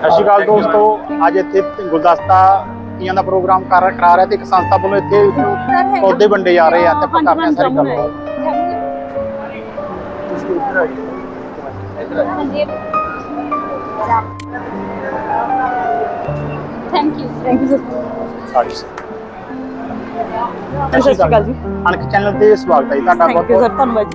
ਸਤਿ ਸ਼੍ਰੀ ਅਕਾਲ ਦੋਸਤੋ। ਅੱਜ ਇੱਥੇ ਗੁਲਦਸਤਾ ਤੀਆਂ ਦਾ ਪ੍ਰੋਗਰਾਮ ਕਰ ਕਰਾ ਰਿਹਾ ਤੇ ਇੱਕ ਸੰਸਥਾ ਵੱਲੋਂ ਇੱਥੇ ਪੌਦੇ ਵੰਡੇ ਜਾ ਰਹੇ ਆ ਤੇ ਆਪਾਂ ਕਰਦੇ ਹਾਂ ਸਾਰੀ ਗੱਲ thank you thank you sir ਸਾਰੀ ਸਤਿ ਸ਼੍ਰੀ ਅਕਾਲ ਜੀ। ਅਣਖ ਚੈਨਲ ਤੇ ਸਵਾਗਤ ਹੈ ਜੀ ਤੁਹਾਡਾ ਬਹੁਤ ਥੈਂਕ ਯੂ ਸਰ ਬਹੁਤ ਧੰਨਵਾਦ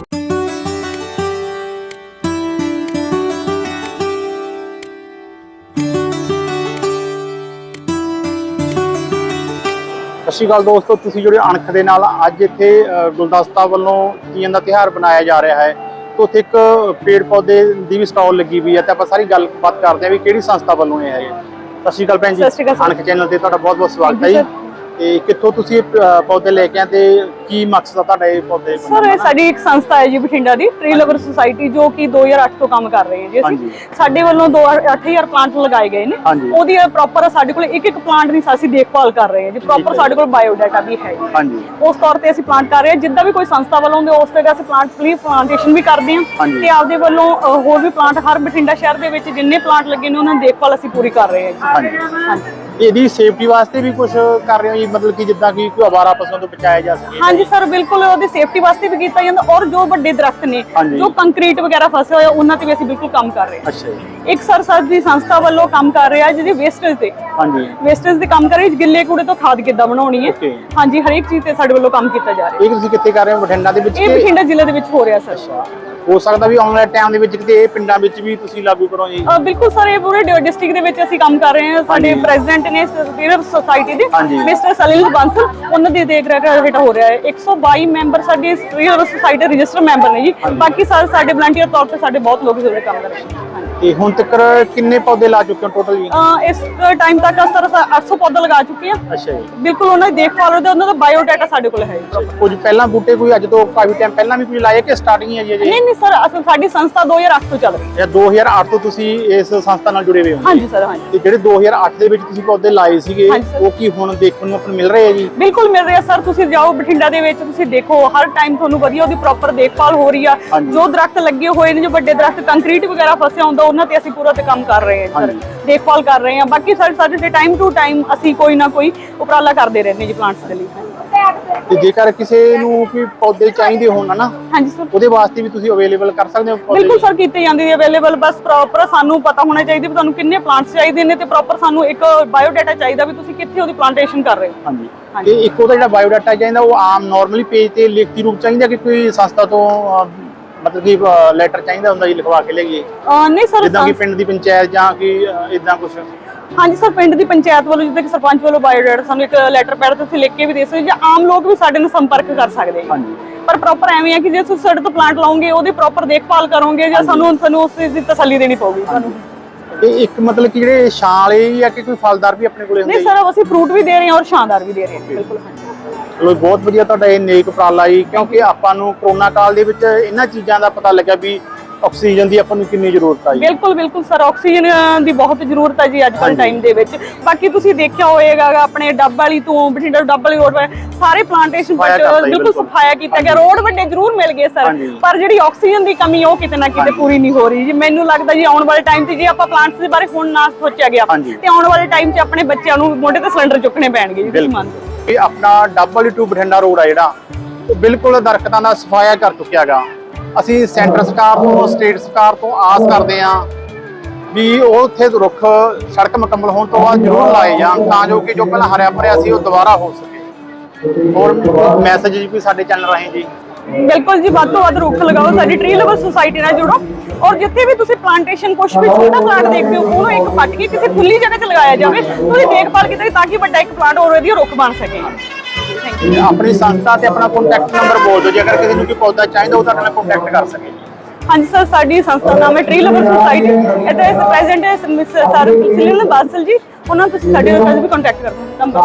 ਸ਼੍ਰੀ ਅਕਾਲ ਦੋਸਤੋ ਤੁਸੀਂ ਜਿਹੜੇ ਅਣਖ ਦੇ ਨਾਲ। ਅੱਜ ਇੱਥੇ ਗੁਲਦਸਤਾ ਵੱਲੋਂ ਤੀਆਂ ਦਾ ਤਿਉਹਾਰ ਬਣਾਇਆ ਜਾ ਰਿਹਾ ਹੈ। ਤੇ ਉੱਥੇ ਇੱਕ ਪੇੜ ਪੌਦੇ ਦੀ ਵੀ ਸਟਾਲ ਲੱਗੀ ਹੋਈ ਹੈ ਤੇ ਆਪਾਂ ਸਾਰੀ ਗੱਲਬਾਤ ਕਰਦੇ ਹਾਂ ਵੀ ਕਿਹੜੀ ਸੰਸਥਾ ਵੱਲੋਂ ਇਹ ਹੈ। ਸਤਿ ਸ਼੍ਰੀ ਅਕਾਲ ਭੈਣ ਜੀ ਸਤਿ। ਅਣਖ ਚੈਨਲ ਤੇ ਤੁਹਾਡਾ ਬਹੁਤ ਬਹੁਤ ਸਵਾਗਤ ਹੈ ਜੀ। ਤੇ ਕਿੱਥੋਂ ਤੁਸੀਂ ਇਹ ਪ- ਪੌਦੇ ਲੈ ਕੇ ਆਏ ਤੇ ਕੀ ਮਕਸਦ ਆ ਤੁਹਾਡਾ ਇਹ ਪੌਦੇ ਸਰ ਇਹ ਸਾਡੀ ਇੱਕ ਸੰਸਥਾ ਹੈ ਜੀ ਬਠਿੰਡਾ ਦੀ ਟ੍ਰੀ ਲਵਰ ਸੁਸਾਇਟੀ ਜੋ ਕਿ 2008 ਤੋਂ ਕੰਮ ਕਰ ਰਹੇ ਹੈ ਜੀ ਹਾਂਜੀ। ਅਸੀਂ ਸਾਡੇ ਵੱਲੋਂ 8000 ਪਲਾਂਟ ਲਗਾਏ ਗਏ ਨੇ। ਹਾਂਜੀ। ਉਹਦੀ ਪ੍ਰੋਪਰ ਸਾਡੇ ਕੋਲ ਇੱਕ ਇੱਕ ਪਲਾਂਟ ਦੀ ਅਸੀਂ ਦੇਖਭਾਲ ਕਰ ਰਹੇ ਹਾਂ ਜੀ। ਪ੍ਰੋਪਰ। ਸਾਡੇ ਕੋਲ ਬਾਇਓ ਡਾਟਾ ਵੀ ਹੈ ਜੀ। ਹਾਂਜੀ। ਉਸ ਤੌਰ ਤੇ ਅਸੀਂ ਪਲਾਂਟ ਕਰ ਰਹੇ ਹਾਂ। ਜਿੱਦਾਂ ਵੀ ਕੋਈ ਸੰਸਥਾ ਵੱਲੋਂ ਹੁੰਦੇ ਉਸ ਤੇ ਅਸੀਂ ਪਲਾਂਟ ਫ੍ਰੀ ਪਲਾਂਟੇਸ਼ਨ ਵੀ ਕਰਦੇ ਹਾਂ। ਹਾਂਜੀ। ਤੇ ਆਪਦੇ ਵੱਲੋਂ ਅ, ਹੋਰ ਵੀ ਪਲਾਂਟ ਹਰ ਬਠਿੰਡਾ ਸ਼ਹਿਰ ਦੇ ਵਿੱਚ ਜਿੰਨੇ ਪਲਾਂਟ ਲੱਗੇ ਨੇ ਉਹਨਾਂ ਦੀ ਦੇਖਭਾਲ ਅਸੀਂ ਪੂਰੀ ਕਰ ਰਹੇ ਹਾਂ ਜੀ। ਹਾਂਜੀ। ਹਾਂਜੀ। ਇਹਦੀ ਸੇਫਟੀ ਵਾਸਤੇ ਵੀ ਕੁਝ ਕਰ ਰਹੇ ਹੋ ਜੀ? ਮਤਲਬ ਕਿ ਜਿੱਦਾਂ ਕਿ ਕੋਈ ਆਵਾਰਾ ਪਸ਼ੂਆਂ ਤੋਂ ਬਚਾਇਆ ਜਾ ਸਕੇ। ਹਾਂਜੀ ਸਰ ਬਿਲਕੁਲ ਉਹਦੀ ਸੇਫਟੀ ਵਾਸਤੇ ਵੀ ਕੀਤਾ ਜਾਂਦਾ ਔਰ ਜੋ ਵੱਡੇ ਦਰਖਤ ਨੇ ਹਾਂਜੀ। ਜੋ ਕੰਕਰੀਟ ਵਗੈਰਾ ਫਸੇ ਹੋਏ ਆ, ਉਹਨਾਂ ਤੇ ਵੀ ਅਸੀਂ ਬਿਲਕੁਲ ਕੰਮ ਕਰ ਰਹੇ ਹਾਂ। ਅੱਛਾ ਜੀ। ਇੱਕ ਸਰ ਸਾਡੀ ਸੰਸਥਾ ਵੱਲੋਂ ਕੰਮ ਕਰ ਰਿਹਾ ਜਿਹਦੇ ਵੇਸਟੇਜ ਤੇ। ਹਾਂਜੀ। ਵੇਸਟੇਜ ਦੇ ਕੰਮ ਕਰ ਰਹੀ ਗਿੱਲੇ ਕੂੜੇ ਤੋਂ ਖਾਦ ਕਿੱਦਾਂ ਬਣਾਉਣੀ ਹੈ। Okay. ਹਾਂਜੀ ਹਰੇਕ ਚੀਜ਼ ਤੇ ਸਾਡੇ ਵੱਲੋਂ ਕੰਮ ਕੀਤਾ ਜਾ ਰਿਹਾ ਇਹ ਤੁਸੀਂ ਕਿੱਥੇ ਕਰ ਰਹੇ ਹੋ? ਬਠਿੰਡਾ ਦੇ ਵਿੱਚ ਇਹ ਕਿ ਬਠਿੰਡਾ ਜ਼ਿਲ੍ਹੇ ਦੇ ਵਿੱਚ ਹੋ ਰਿਹਾ ਸਰ। ਹੋ ਸਕਦਾ ਵੀ ਆਉਣ ਵਾਲੇ ਟਾਈਮ ਦੇ ਵਿੱਚ ਕਿਤੇ ਇਹ ਪਿੰਡਾਂ ਵਿੱਚ ਵੀ ਤੁਸੀਂ ਲਾਗੂ ਕਰੋ ਜੀ। ਅ, ਬਿਲਕੁਲ ਸਰ ਇਹ ਪੂਰੇ ਡਿਸਟ੍ਰਿਕਟ ਦੇ ਵਿੱਚ ਅਸੀਂ ਕੰਮ ਕਰ ਰਹੇ ਹਾਂ। ਸਾਡੇ ਹਾਂਜੀ। ਪ੍ਰੈਜ਼ੀਡੈਂਟ ਨੇ ਸਪੀਰੀਅਰ ਸੁਸਾਇਟੀ ਦੇ ਹਾਂਜੀ। ਮਿਸਟਰ ਸਲੀਲ ਬਾਂਸਲ ਉਹਨਾਂ ਦੀ ਦੇਖ ਰੇਖ ਹੇਠ ਹੋ ਰਿਹਾ ਹੈ। 122 ਮੈਂਬਰ ਸਾਡੀ ਸਪੀਰੀਅਰ ਸੁਸਾਇਟੀ ਰਜਿਸਟਰ ਮੈਂਬਰ ਨੇ ਜੀ। ਬਾਕੀ ਸਾਰੇ ਸਾਡੇ ਵਲੰਟੀਅਰ ਤੌਰ ਤੇ ਸਾਡੇ ਬਹੁਤ ਲੋਕ ਜਿਹੜੇ ਕੰਮ ਕਰ ਰਹੇ ਨੇ। ਤੇ ਹੁਣ ਤੱਕ ਕਿੰਨੇ ਪੌਦੇ ਲਾ ਚੁੱਕੇ ਹੋ ਟੋਟਲ ਜੀ? ਅ, ਇਸ ਟਾਈਮ ਤੱਕ ਅਸਰ 800 ਪੌਦੇ ਲਗਾ ਚੁੱਕੇ ਹਾਂ। ਅੱਛਾ ਜੀ। ਬਿਲਕੁਲ ਉਹਨਾਂ ਦੀ ਦੇਖਭਾਲ ਉਹਦਾ ਉਹਨਾਂ ਦਾ ਬਾਇਓ ਡਾਟਾ ਸਾਡੇ ਕੋਲ ਹੈ ਜੀ। ਕੁਝ ਪਹਿਲਾਂ ਬੂਟੇ ਕੋਈ ਅੱਜ ਤੋਂ ਕਾਫੀ ਟਾਈਮ ਪਹਿਲਾਂ ਵੀ ਕੋਈ ਲਾਏ ਕਿ ਸਟਾਰਟਿੰਗ ਹੀ ਹੈ ਜੀ ਅਜੇ? ਨਹੀਂ ਨਹੀਂ ਸਰ ਅਸਲ ਸਾਡੀ ਸੰਸਥਾ 2008 ਤੋਂ ਚੱਲ ਰਹੀ ਹੈ। ਜਾਂ 2008 ਤੋਂ ਤੁਸੀਂ ਇਸ ਸੰਸਥਾ ਨਾਲ ਜੁੜੇ ਹੋਏ ਹੋ? ਹਾਂਜੀ ਸਰ ਹਾਂਜੀ। ਤੇ ਜਿਹੜੇ 2008 ਦੇ ਵਿੱਚ ਤੁਸੀਂ ਪੌਦੇ ਲਾਏ ਸੀਗੇ ਹਾਂਜੀ ਸਰ। ਉਹ ਕੀ ਹੁਣ ਦੇਖਣ ਨੂੰ ਆਪਾਂ ਨੂੰ ਮਿਲ ਰਹੇ ਆ ਜੀ? ਬਿਲਕੁਲ ਮਿਲ ਰਿਹਾ ਸਰ। ਤੁਸੀਂ ਜਾਓ ਬਠਿੰਡਾ ਦੇ ਵਿੱਚ ਤੁਸੀਂ ਦੇਖੋ ਹਰ ਟਾਈਮ ਤੁਹਾਨੂੰ ਵਧੀਆ ਉਹਦੀ ਪ੍ਰੋਪਰ ਦੇਖਭਾਲ ਹੋ ਰਹੀ ਆ। ਹਾਂਜੀ। ਜੋ ਦਰਖਤ ਲੱਗੇ ਹੋਏ ਨੇ ਜੋ ਵੱਡੇ ਦਰਖਤ ਕੰਕਰੀਟ ਵਗੈਰਾ ਫਸਿਆ ਹੁੰਦਾ ਉਹਨਾਂ ਤੇ ਅਸੀਂ ਪੂਰਾ ਤੇ ਕੰਮ ਕਰ ਰਹੇ ਹਾਂ ਸਰ। ਦੇਖਭਾਲ ਕਰ ਰਹੇ ਹਾਂ। ਬਾਕੀ ਸਰ ਸਾਡੇ ਤੇ ਟਾਈਮ ਟੂ ਟਾਈਮ ਅਸੀਂ ਕੋਈ ਨਾ ਕੋਈ ਉਪਰਾਲਾ ਕਰਦੇ ਰਹਿੰਦੇ ਜੀ ਪਲਾਂਟਸ ਦੇ ਲਈ। ਤੇ ਜੇਕਰ ਕਿਸੇ ਨੂੰ ਕੋਈ ਪੌਦੇ ਚਾਹੀਦੇ ਹੋਣ ਨਾ ਹਾਂਜੀ ਸਰ। ਉਹਦੇ ਵਾਸਤੇ ਵੀ ਤੁਸੀਂ ਅਵੇਲੇਬਲ ਕਰ ਸਕਦੇ ਹੋ ਬਿਲਕੁਲ ਸਰ ਕੀਤੇ ਜਾਂਦੇ ਨੇ ਅਵੇਲੇਬਲ ਬਸ ਪ੍ਰੋਪਰ ਸਾਨੂੰ ਪਤਾ ਹੋਣਾ ਚਾਹੀਦਾ ਵੀ ਤੁਹਾਨੂੰ ਕਿੰਨੇ ਪਲਾਂਟਸ ਚਾਹੀਦੇ ਨੇ ਤੇ ਪ੍ਰੋਪਰ ਸਾਨੂੰ ਇੱਕ ਬਾਇਓ ਡਾਟਾ ਚਾਹੀਦਾ ਵੀ ਤੁਸੀਂ ਕਿੱਥੇ ਉਹਦੀ ਪਲਾਂਟੇਸ਼ਨ ਕਰ ਰਹੇ ਹੋ। ਹਾਂਜੀ। ਤੇ ਇੱਕ ਉਹਦਾ ਜਿਹੜਾ ਬਾਇਓਡਾਟਾ ਚਾਹੀਦਾ ਉਹ ਆਮ ਨਾਰਮਲੀ ਪੇਜ ਤੇ ਲਿਖਤੀ ਰੂਪ ਚਾਹੀਦਾ ਕਿ ਕੋਈ ਸੰਸਥਾ ਤੋਂ ਮਤਲਬ ਕਿ ਲੈਟਰ ਚਾਹੀਦਾ ਹੁੰਦਾ ਜੀ ਲਿਖਵਾ ਕੇ ਲਿਆਈਏ? ਅਹ ਨਹੀਂ ਸਰ ਜਿੱਦਾਂ ਕਿ ਪਿੰਡ ਦੀ ਪੰਚਾਇਤ ਜਾਂ ਕਿ ਇਦਾਂ ਕੁਝ ਹਾਂਜੀ ਸਰ ਪਿੰਡ ਦੀ ਪੰਚਾਇਤ ਵੱਲੋਂ ਜਿੱਦਾਂ ਕਿ ਸਰਪੰਚ ਵੱਲੋਂ ਬਾਇਓਡਾਟਾ ਸਾਨੂੰ ਇੱਕ ਲੈਟਰ ਪੈਡ ਤੇ ਤੁਸੀਂ ਲਿਖ ਕੇ ਵੀ ਦੇ ਸਕਦੇ ਜਾਂ ਆਮ ਲੋਕ ਵੀ ਸਾਡੇ ਨਾਲ ਸੰਪਰਕ ਕਰ ਸਕਦੇ ਹਾਂਜੀ। ਪਰ ਪ੍ਰੋਪਰ ਐਵੇਂ ਹੈ ਕਿ ਜੇ ਤੁਸੀਂ ਸਾਡੇ ਤੋਂ ਪਲਾਂਟ ਲਾਓਗੇ ਉਹਦੀ ਪ੍ਰੋਪਰ ਦੇਖਭਾਲ ਕਰੋਗੇ ਜਾਂ ਸਾਨੂੰ ਸਾਨੂੰ ਉਸ ਚੀਜ਼ ਦੀ ਤਸੱਲੀ ਦੇਣੀ ਪਊਗੀ। ਤੁਹਾਨੂੰ ਤੇ ਇੱਕ ਮਤਲਬ ਕਿ ਜਿਹੜੇ ਛਾਂ ਵਾਲੇ ਕਿ ਕੋਈ ਫਲਦਾਰ ਵੀ ਆਪਣੇ ਕੋਲੇ ਹੁੰਦੇ ਨਹੀਂ ਸਰ ਅਸੀਂ ਫਰੂਟ ਵੀ ਦੇ ਰਹੇ ਹਾਂ ਔਰ ਸ਼ਾਨਦਾਰ ਵੀ ਦੇ ਰਹੇ ਹਾਂ ਬਿਲਕੁਲ। ਚਲੋ ਬਹੁਤ ਵਧੀਆ ਤੁਹਾਡਾ ਇਹ ਨੇਕ ਉਪਰਾਲਾ ਜੀ ਕਿਉਂਕਿ ਆਪਾਂ ਨੂੰ ਕਰੋਨਾ ਕਾਲ ਦੇ ਵਿੱਚ ਇਹਨਾਂ ਚੀਜ਼ਾਂ ਦਾ ਪਤਾ ਲੱਗਾ ਵੀ ਆਕਸੀਜਨ ਦੀ ਆਪਾਂ ਨੂੰ ਕਿੰਨੀ ਜ਼ਰੂਰਤ ਆ ਜੀ ਬਿਲਕੁਲ ਬਿਲਕੁਲ ਸਰ ਆਕਸੀਜਨ ਦੀ ਬਹੁਤ ਜ਼ਰੂਰਤ ਹੈ ਜੀ ਅੱਜ ਕੱਲ। ਟਾਈਮ ਦੇ ਵਿੱਚ ਬਾਕੀ ਤੁਸੀਂ ਦੇਖਿਆ ਹੋਵੇਗਾ ਗਾ ਆਪਣੇ ਡੱਬ ਵਾਲੀ ਤੋਂ ਬਠਿੰਡਾ ਡੱਬ ਵਾਲੀ ਰੋਡ ਸਾਰੇ ਪਲਾਂਟੇਸ਼ਨ ਬਿਲਕੁਲ। ਸਫਾਇਆ ਕੀਤਾ ਗਿਆ ਰੋਡ ਵੱਡੇ ਜ਼ਰੂਰ ਮਿਲ ਗਏ ਸਰ। ਪਰ ਜਿਹੜੀ ਆਕਸੀਜਨ ਦੀ ਕਮੀ ਉਹ ਕਿਤੇ ਨਾ ਕਿਤੇ। ਪੂਰੀ ਨਹੀਂ ਹੋ ਰਹੀ ਜੀ ਮੈਨੂੰ ਲੱਗਦਾ ਜੀ ਆਉਣ ਵਾਲੇ ਟਾਈਮ 'ਤੇ ਜੇ ਆਪਾਂ ਪਲਾਂਟਸ ਦੇ ਬਾਰੇ ਹੁਣ ਨਾ ਸੋਚਿਆ ਗਿਆ। ਤੇ ਆਉਣ ਵਾਲੇ ਟਾਈਮ 'ਚ ਆਪਣੇ ਬੱਚਿਆਂ ਨੂੰ ਮੋਢੇ ਤੇ ਸਿਲੰਡਰ ਚੁੱਕਣੇ ਪੈਣਗੇ ਜੀ ਤੁਸੀਂ। ਮੰਨਦੇ ਇਹ ਆਪਣਾ ਡਬਲ ਟੂ ਬਠਿੰਡਾ ਰੋਡ ਆ ਜਿਹੜਾ। ਉਹ ਬਿਲਕੁਲ ਦਰਖਤਾਂ ਦਾ ਸਫਾਇਆ ਕਰ ਚੁੱਕਿਆਗਾ ਅਸੀਂ ਸੈਂਟਰ ਸਰਕਾਰ ਤੋਂ ਸਟੇਟ ਸਰਕਾਰ ਤੋਂ ਆਸ ਕਰਦੇ ਹਾਂ ਵੀ ਉਹ ਉੱਥੇ ਰੁੱਖ ਸੜਕ ਮੁਕੰਮਲ ਹੋਣ ਤੋਂ ਬਾਅਦ ਜ਼ਰੂਰ ਲਾਏ ਜਾਣ ਤਾਂ ਜੋ ਕਿ ਜੋ ਪਹਿਲਾਂ ਹਰਿਆ ਭਰਿਆ ਸੀ ਉਹ ਦੁਬਾਰਾ ਹੋ ਸਕੇ। ਹੋਰ ਮੈਸੇਜ ਵੀ ਸਾਡੇ ਚੈਨਲ ਰਾਹੀਂ ਜੀ। ਬਿਲਕੁਲ ਜੀ ਵੱਧ ਤੋਂ ਵੱਧ ਰੁੱਖ ਲਗਾਓ ਸਾਡੀ ਟ੍ਰੀ ਲਵਰ ਸੁਸਾਇਟੀ ਨਾਲ ਜੁੜੋ। ਔਰ ਜਿੱਥੇ ਵੀ ਤੁਸੀਂ ਪਲਾਂਟੇਸ਼ਨ ਕੁਝ ਵੀ ਛੋਟਾ ਪਲਾਂਟ ਦੇਖਦੇ ਹੋ ਉਹਨੂੰ ਇੱਕ ਪੱਟ ਕੇ ਕਿਸੇ ਖੁੱਲੀ ਜਗ੍ਹਾ 'ਚ ਲਗਾਇਆ ਜਾਵੇ ਉਹਦੀ ਦੇਖਭਾਲ ਕੀਤੀ ਤਾਂ ਕਿ ਵੱਡਾ ਇੱਕ ਪਲਾਂਟ ਹੋਰ ਵਧੀਆ ਰੁੱਖ ਬਣ ਸਕੇ। ਥੈਂਕ ਯੂ ਤੇ ਆਪਣੀ ਸੰਸਥਾ ਤੇ ਆਪਣਾ ਕੰਟੈਕਟ ਨੰਬਰ ਬੋਲ ਦਿਓ ਜੇਕਰ ਕਿਸੇ ਨੂੰ ਕੋਈ ਪੌਦਾ ਚਾਹੀਦਾ ਉਹ ਤੁਹਾਡੇ ਨਾਲ ਕੰਟੈਕਟ ਕਰ ਸਕੇ। ਹਾਂਜੀ ਸਰ ਸਾਡੀ ਸੰਸਥਾ ਦਾ ਨਾਮ ਹੈ ਟ੍ਰੀ ਲਵਰ ਸੁਸਾਇਟੀ ਇਹਦੇ ਇਸ ਪ੍ਰੈਜ਼ੈਂਟ ਹੈ ਮਿਸਟਰ ਸਰ ਸਿਲਿਲ ਬਾਸਲ ਜੀ ਉਹਨਾਂ ਤੁਸੀਂ ਸਾਡੇ ਨਾਲ ਵੀ ਕੰਟੈਕਟ ਕਰ ਸਕਦੇ ਹੋ ਨੰਬਰ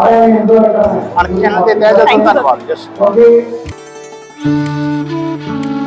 ਅਣਖ ਚੈਨਲ ਤੇ ਤਹਿ ਦਿਲ ਤੋਂ Thank Música